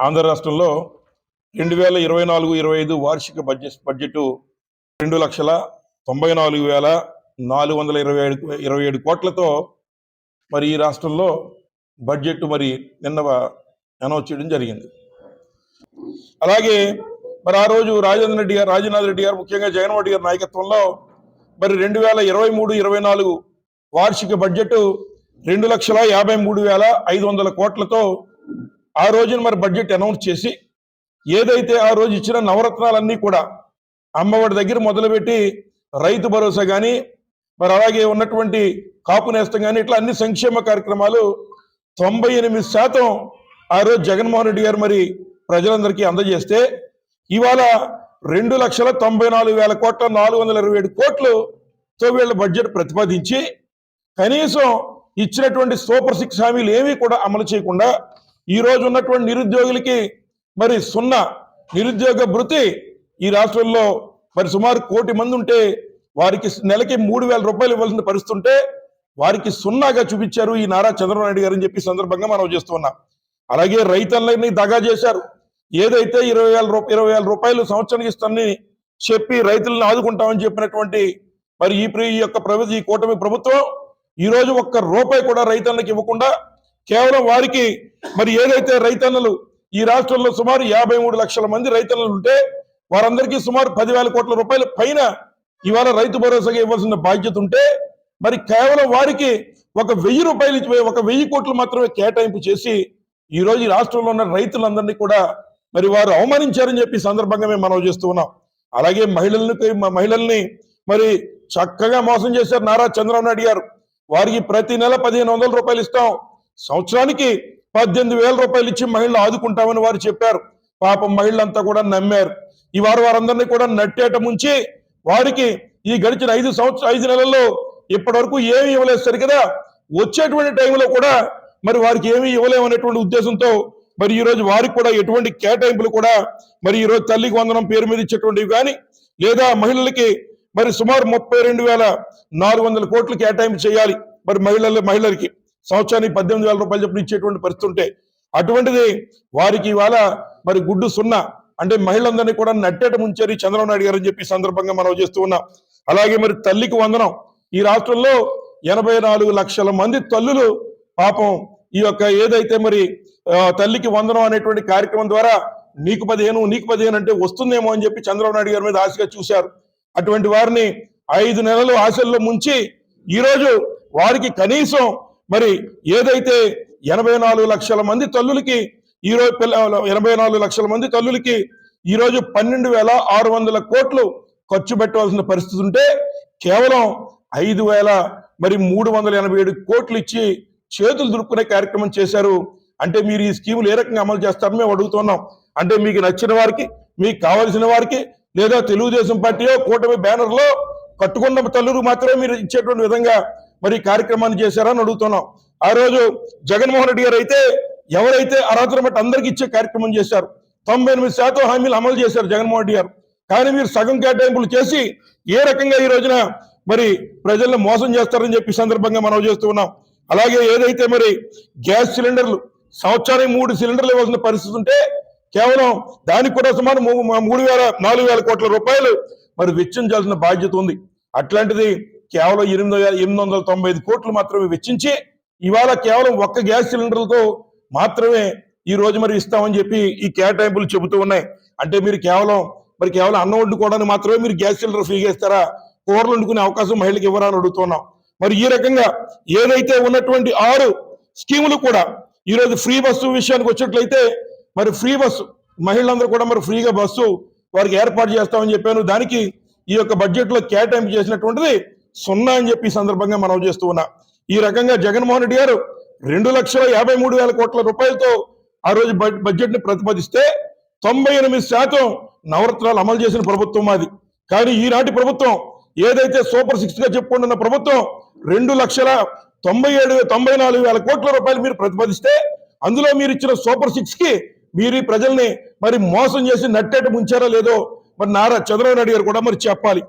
ఆంధ్ర రాష్ట్రంలో రెండు వేల ఇరవై నాలుగు ఇరవై ఐదు వార్షిక బడ్జెట్ బడ్జెట్ రెండు లక్షల తొంభై నాలుగు వేల నాలుగు వందల ఇరవై ఏడు ఇరవై ఏడు కోట్లతో మరి ఈ రాష్ట్రంలో బడ్జెట్ మరి నిన్న అనౌన్స్ చేయడం జరిగింది. అలాగే మరి ఆ రోజు రాజేంద్ర రెడ్డి గారు రాజనాథ్ రెడ్డి గారు ముఖ్యంగా జగన్మోహన్ రెడ్డి గారి నాయకత్వంలో మరి రెండు వేల ఇరవై మూడు ఇరవై నాలుగు వార్షిక బడ్జెట్ రెండు లక్షల యాభై మూడు వేల ఐదు వందల కోట్లతో ఆ రోజున మరి బడ్జెట్ అనౌన్స్ చేసి ఏదైతే ఆ రోజు ఇచ్చిన నవరత్నాలన్నీ కూడా అమ్మఒడి దగ్గర మొదలుపెట్టి రైతు భరోసా కానీ మరి అలాగే ఉన్నటువంటి కాపు నేస్తం కానీ ఇట్లా అన్ని సంక్షేమ కార్యక్రమాలు తొంభై ఎనిమిది శాతం ఆ రోజు జగన్మోహన్ రెడ్డి గారు మరి ప్రజలందరికీ అందజేస్తే ఇవాళ రెండు లక్షల తొంభై నాలుగు వేల కోట్ల నాలుగు వందల ఇరవై ఏడు కోట్లుతో వీళ్ళ బడ్జెట్ ప్రతిపాదించి కనీసం ఇచ్చినటువంటి సూపర్ సిక్స్ హామీలు ఏమీ కూడా అమలు చేయకుండా ఈ రోజు ఉన్నటువంటి నిరుద్యోగులకి మరి సున్నా నిరుద్యోగ భృతి ఈ రాష్ట్రంలో మరి సుమారు కోటి మంది ఉంటే వారికి నెలకి మూడు వేల రూపాయలు ఇవ్వాల్సిన పరిస్థితి ఉంటే వారికి సున్నాగా చూపించారు ఈ నారా చంద్రబాబు నాయుడు గారు అని చెప్పి సందర్భంగా మనం చేస్తున్నాం అలాగే రైతులని దగా చేశారు. ఏదైతే ఇరవై వేల రూపాయలు ఇరవై వేల రూపాయలు సంవత్సరానికి ఇస్తానని చెప్పి రైతులను ఆదుకుంటామని చెప్పినటువంటి మరి ఈ ఈ యొక్క ప్రభుత్వ ఈ కూటమి ప్రభుత్వం ఈ రోజు ఒక్క రూపాయి కూడా రైతులకు ఇవ్వకుండా కేవలం వారికి మరి ఏదైతే రైతన్నలు ఈ రాష్ట్రంలో సుమారు యాభై మూడు లక్షల మంది రైతన్నలు ఉంటే వారందరికీ సుమారు పదివేల కోట్ల రూపాయల పైన ఇవాళ రైతు భరోసాగా ఇవ్వాల్సిన బాధ్యత ఉంటే మరి కేవలం వారికి ఒక వెయ్యి రూపాయలు ఒక వెయ్యి కోట్లు మాత్రమే కేటాయింపు చేసి ఈ రోజు రాష్ట్రంలో ఉన్న రైతులందరినీ కూడా మరి వారు అవమానించారని చెప్పి సందర్భంగా మేము మనం చేస్తూ ఉన్నాం. అలాగే మహిళల్ని మహిళల్ని మరి చక్కగా మోసం చేశారు నారా చంద్రబాబు నాయుడు గారు. వారికి ప్రతి నెల పదిహేను వందల రూపాయలు ఇస్తాం. సంవత్సరానికి పద్దెనిమిది వేల రూపాయలు ఇచ్చి మహిళలు ఆదుకుంటామని వారు చెప్పారు. పాపం మహిళలంతా కూడా నమ్మారు. ఈ వారు వారందరినీ కూడా నట్టేట ముంచి వారికి ఈ గడిచిన ఐదు సంవత్సరం ఐదు నెలల్లో ఇప్పటి వరకు ఇవ్వలేదు సరి కదా వచ్చేటువంటి టైంలో కూడా మరి వారికి ఏమీ ఇవ్వలేమనేటువంటి ఉద్దేశంతో మరి ఈరోజు వారికి కూడా ఎటువంటి కేటాయింపులు కూడా మరి ఈరోజు తల్లికి వందనం పేరు మీద ఇచ్చేటువంటివి కానీ లేదా మహిళలకి మరి సుమారు ముప్పై రెండు వేల నాలుగు వందల కోట్లు కేటాయింపు చేయాలి. మరి మహిళలు మహిళలకి. సంవత్సరానికి పద్దెనిమిది వేల రూపాయలు చెప్పిన ఇచ్చేటువంటి పరిస్థితి ఉంటే అటువంటిది వారికి ఇవాళ మరి గుడ్డు సున్నా అంటే మహిళలందరినీ కూడా నట్టేట ముంచారు చంద్రబాబు నాయుడు గారు అని చెప్పి సందర్భంగా మనం చేస్తూ ఉన్నాం. అలాగే మరి తల్లికి వందనం. ఈ రాష్ట్రంలో ఎనభై నాలుగు లక్షల మంది తల్లులు పాపం ఈ యొక్క ఏదైతే మరి తల్లికి వందనం అనేటువంటి కార్యక్రమం ద్వారా నీకు పదిహేను నీకు పదిహేను అంటే వస్తుందేమో అని చెప్పి చంద్రబాబు నాయుడు గారి మీద ఆశగా చూశారు. అటువంటి వారిని ఐదు నెలలు ఆశల్లో ముంచి ఈరోజు వారికి కనీసం మరి ఏదైతే ఎనభై నాలుగు లక్షల మంది తల్లులకి ఈరోజు పిల్ల ఎనభై నాలుగు లక్షల మంది తల్లులకి ఈరోజు పన్నెండు వేల ఆరు వందల కోట్లు ఖర్చు పెట్టవలసిన పరిస్థితి ఉంటే కేవలం ఐదు వేల మరి మూడు వందల ఎనభై ఏడు కోట్లు ఇచ్చి చేతులు దురుక్కునే కార్యక్రమం చేశారు. అంటే మీరు ఈ స్కీములు ఏ రకంగా అమలు చేస్తారని మేము అడుగుతున్నాం. అంటే మీకు నచ్చిన వారికి మీకు కావలసిన వారికి లేదా తెలుగుదేశం పార్టీయో కూటమి బ్యానర్లో కట్టుకున్న తల్లులు మాత్రమే మీరు ఇచ్చేటువంటి విధంగా మరి కార్యక్రమాన్ని చేశారని అడుగుతున్నాం. ఆ రోజు జగన్మోహన్ రెడ్డి గారు అయితే ఎవరైతే అర్హతను బట్టి అందరికి ఇచ్చే కార్యక్రమం చేశారు తొంభై ఎనిమిది శాతం హామీలు అమలు చేశారు జగన్మోహన్ రెడ్డి గారు. కానీ మీరు సగం కేటాయింపులు చేసి ఏ రకంగా ఈ రోజున మరి ప్రజలను మోసం చేస్తారని చెప్పి సందర్భంగా మనం చేస్తూ ఉన్నాం. అలాగే ఏదైతే మరి గ్యాస్ సిలిండర్లు సంవత్సరానికి మూడు సిలిండర్లు ఇవ్వాల్సిన పరిస్థితి ఉంటే కేవలం దానికి కూడా సుమారు మూ- మూడు వేల నాలుగు వేల కోట్ల రూపాయలు మరి వెచ్చించాల్సిన బాధ్యత ఉంది. అట్లాంటిది కేవలం ఎనిమిది వేల ఎనిమిది వందల తొంభై ఐదు కోట్లు మాత్రమే వెచ్చించి ఇవాళ కేవలం ఒక్క గ్యాస్ సిలిండర్లతో మాత్రమే ఈ రోజు మరి ఇస్తామని చెప్పి ఈ కేటాయింపులు చెబుతూ ఉన్నాయి. అంటే మీరు కేవలం మరి కేవలం అన్నం వండుకోవడానికి మాత్రమే మీరు గ్యాస్ సిలిండర్ ఫ్రీగా ఇస్తారా కూరలు వండుకునే అవకాశం మహిళలకు ఇవ్వరా అని అడుగుతున్నాం. మరి ఈ రకంగా ఏదైతే ఉన్నటువంటి ఆరు స్కీములు కూడా ఈరోజు ఫ్రీ బస్సు విషయానికి వచ్చినట్లయితే మరి ఫ్రీ బస్సు మహిళలందరూ కూడా మరి ఫ్రీగా బస్సు వారికి ఏర్పాటు చేస్తామని చెప్పాను. దానికి ఈ యొక్క బడ్జెట్లో కేటాయింపు చేసినటువంటిది సున్నా అని చెప్పి సందర్భంగా మనం చేస్తూ ఉన్నా. ఈ రకంగా జగన్మోహన్ రెడ్డి గారు రెండు లక్షల యాభై మూడు వేల కోట్ల రూపాయలతో ఆ రోజు బడ్జెట్ని ప్రతిపాదిస్తే తొంభై ఎనిమిది శాతం నవరత్నాలు అమలు చేసిన ప్రభుత్వం అది. కానీ ఈనాటి ప్రభుత్వం ఏదైతే సూపర్ సిక్స్గా చెప్పుకుంటున్న ప్రభుత్వం రెండు లక్షల తొంభై ఏడు తొంభై నాలుగు వేల కోట్ల రూపాయలు మీరు ప్రతిపాదిస్తే అందులో మీరు ఇచ్చిన సూపర్ సిక్స్కి మీరు ఈ ప్రజల్ని మరి మోసం చేసి నట్టేట ముంచారా లేదో మరి నారా చంద్రబాబు నాయుడు గారు కూడా మరి చెప్పాలి.